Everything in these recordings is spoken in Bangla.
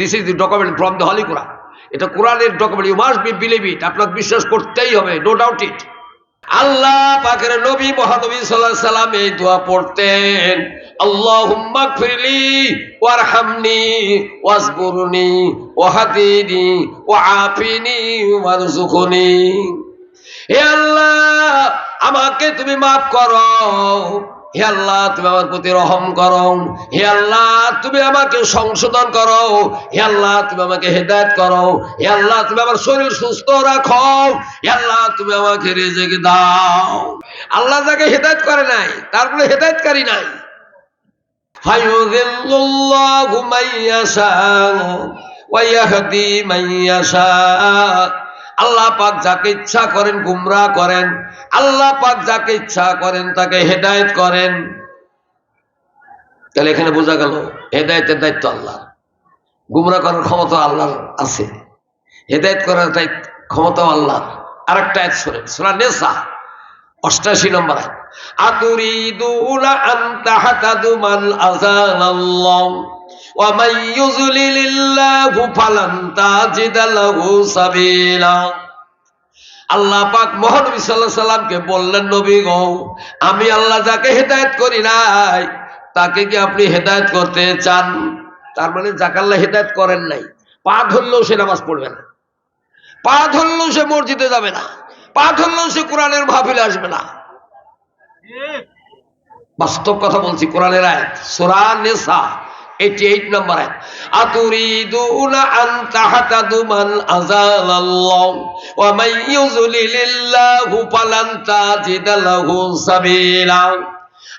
This is the document from the holy Quran এটা কোরআনের document you must be believe it আপনাকে বিশ্বাস করতেই হবে নো ডাউট ইট আল্লাহ পাকের নবী মহানবী সাল্লাল্লাহু সাল্লাম এই দোয়া পড়তেন, আল্লাহুম্মা গফিরলি ওয়ারহামনি ওয়াজবুরনি ওয়াহদিনি ওয়াআফিনি ওয়ারজুকনি হে আল্লাহ, আমাকে তুমি মাফ করো। হে আল্লাহ, তুমি আমার প্রতি রহম করো। হে আল্লাহ, তুমি আমাকে সংশোধন করো। হে আল্লাহ, তুমি আমাকে হেদায়ত করো। হে আল্লাহ, তুমি আমার শরীর সুস্থ রাখো। হে আল্লাহ, তুমি আমাকে রেজেক দাও। আল্লাহ যাকে হেদায়ত করে নাই তারপরে হেদায়তকারী নাই। ফায়ুযিল্লুল্লাহু মান ইয়াশা ওয়া মান ইয়াশা আল্লাহ পাক যাকে ইচ্ছা করেন গুমরা করেন, আল্লাহ পাক যাকে ইচ্ছা করেন তাকে হেদায়েত করেন। তাহলে এখানে বোঝা গেল, হেদায়েতের দায়িত্ব আল্লাহ গুমরা করার ক্ষমতা আল্লাহর আছে। হেদায়েত করার দায়িত্ব ক্ষমতা আল্লাহ আর একটা সোনা নেশা অষ্টাশি নম্বর আতুরিদুনা আন তাহতাদু মান আযানাল্লাহ ওয়া মান ইউযলিলিল্লাহু ফালান তাজিদা লাহু সাবিলা আল্লাহ পাক মহানবী বললেন, নবী গো, আমি আল্লাহ যাকে হেদায়েত করি নাই, তাকে কি আপনি হেদায়েত করতে চান? তার মানে যাকে আল্লাহ হেদায়েত করেন নাই, পা ধরলেও সে নামাজ পড়বে না, পা ধরলেও সে মসজিদে যাবে না, পা ধরলেও সে কোরআনের মাহফিলে আসবে না। বাস্তব কথা বলছি, কোরআনের আয়াত, সূরা 88 নম্বর আতুরিদুনা ওয়া মান ফালান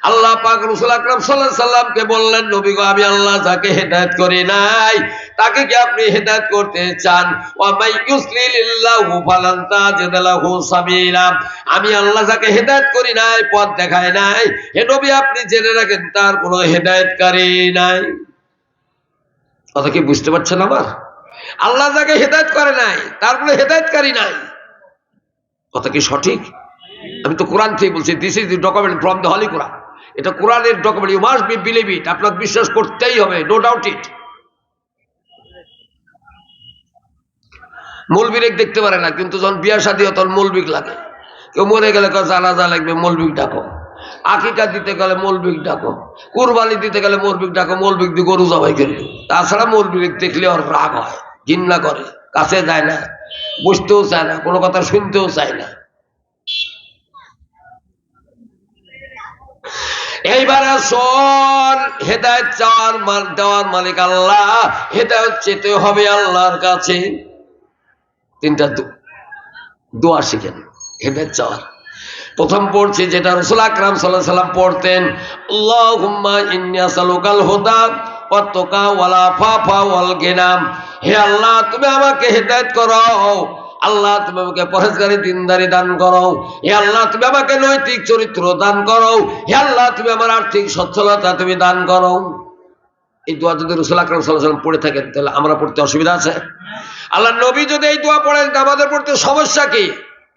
আল্লাহ পাক রসুল আকরাম সাল্লাল্লাহু সাল্লামকে বললেন, নবী গো, আমি আল্লাহ যাকে হেদায়েত করি নাই তাকে কি আপনি হেদায়েত করতে চান? আমি আল্লাহ যাকে হেদায়েত করি নাই, পথ দেখায় নাই। হে নবী, আপনি জেনে রাখেন, তার কোনো হেদায়েতকারী নাই। কথা কি বুঝতে পারছেন আমার? আল্লাহ যাকে হেদায়েত করে নাই, তার কোনো হেদায়েতকারী নাই। কথা কি সঠিক? আমি তো কোরআন থেকে বলছি this is the document from the holy Quran এটা কোরআনের document you must be believe it আপনার বিশ্বাস করতেই হবে নো ডাউট ইট মৌলবিরেক দেখতে পারে না, কিন্তু যখন বিয়া শাদী হয় তখন মৌলবিক লাগে। কেউ মরে গেলে কেউ জানাজা লাগবে, মৌলবিক ডাকো। আকিকা দিতে গেলে মৌলবিক ডাকো। কুরবানি দিতে গেলে মৌলবিক ডাকো, মৌলবিক দিয়ে গরু জবাই করবে তাছাড়া মৌলবিক দেখলে ওর রাগ হয় ঘিন্না করে, কাছে যায় না, বসতেও চায় না, কোনো কথা শুনতেও চায় না। এইবারে শোন হেদায়ত চাওয়ার মাল দেওয়ার মালিক আল্লাহ, হেদায়ত চেতে হবে আল্লাহর কাছে। তিনটা দোয়া শিখেন। হেদায়ত চাওয়ার প্রথম পড়ছি যেটা রসুল আকরাম সাল্লাহ সাল্লাম পড়তেন, আল্লাহুম্মা ইন্নী আসালুকাল হুদা ওয়াত্তাকা ওয়াল আফাফা ওয়াল গিনাম হে আল্লাহ, তুমি আমাকে হেদায়েত করো। আল্লাহ, তুমি আমাকে পরেজগারি দিনদারি দান করো। হে আল্লাহ, তুমি আমাকে নৈতিক চরিত্র দান করো। হে আল্লাহ, তুমি আমার আর্থিক সচ্ছলতা তুমি দান করো। এই দোয়া যদি রসুল আকরাম সাল্লাহ সাল্লাম পড়ে থাকেন, তাহলে আমরা পড়তে অসুবিধা আছে? আল্লাহ নবী যদি এই দোয়া পড়েন আমাদের পড়তে সমস্যা কি?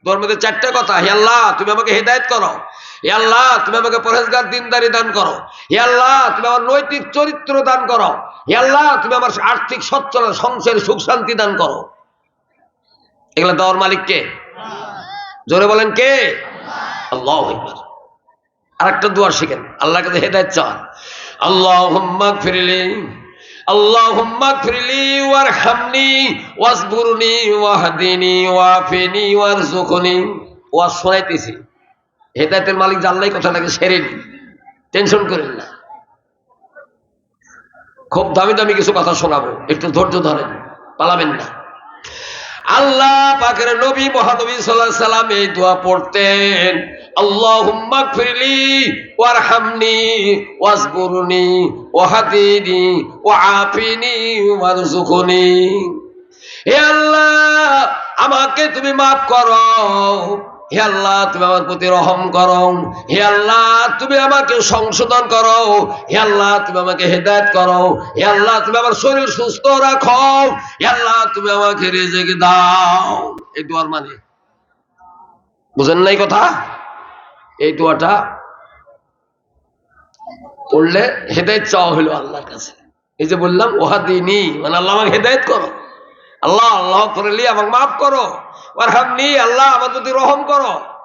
দোয়ার মধ্যে চারটা কথা। হে আল্লাহ, তুমি আমাকে হেদায়েত করো। হে আল্লাহ, তুমি আমাকে পরেজগার দিনদারি দান করো। হে আল্লাহ, তুমি আমার নৈতিক চরিত্র দান করো। হে আল্লাহ, তুমি আমার আর্থিক সচ্ছল, সংসারে সুখ শান্তি দান করো। এগুলো দেওয়ার মালিক কে? জোরে বলেন কে? আল্লাহ আর একটা দোয়ার শিখেন। আল্লাহ হেদায়ত চান আল্লাহ ফিরিলি হেদায়তের মালিক জানলাই কথাটাকে সেরে নিন। টেনশন করেন না। খুব দামি দামি কিছু কথা শোনাবো। একটু ধৈর্য ধরেন। পালাবেন না। আল্লাহ পাকের নবী মহানবী সাল্লাহ সাল্লাম এই দোয়া পড়তেন আল্লাহ আমাকে তুমি মাফ করো। হে আল্লাহ, তুমি আমার প্রতি রহম করো। হে আল্লাহ, তুমি আমাকে সংশোধন করো। হে আল্লাহ, তুমি আমাকে হেদায়ত করো। হে আল্লাহ, তুমি আমার শরীর সুস্থ রাখো। হে আল্লাহ, তুমি আমাকে রেজেক দাও। এই দোয়ার মানে? বুঝেন নাই কথা? এই দোয়াটা পড়লে হেদায়ত চাওয়া হইল আল্লাহর কাছে। এই যে বললাম ওহা দিনী মানে আল্লাহ আমাকে হেদায়ত করো। আল্লাহ আল্লাহ করে লি আমাকে মাফ করো। আর হামনি আল্লাহ আমার প্রতি রহম করো।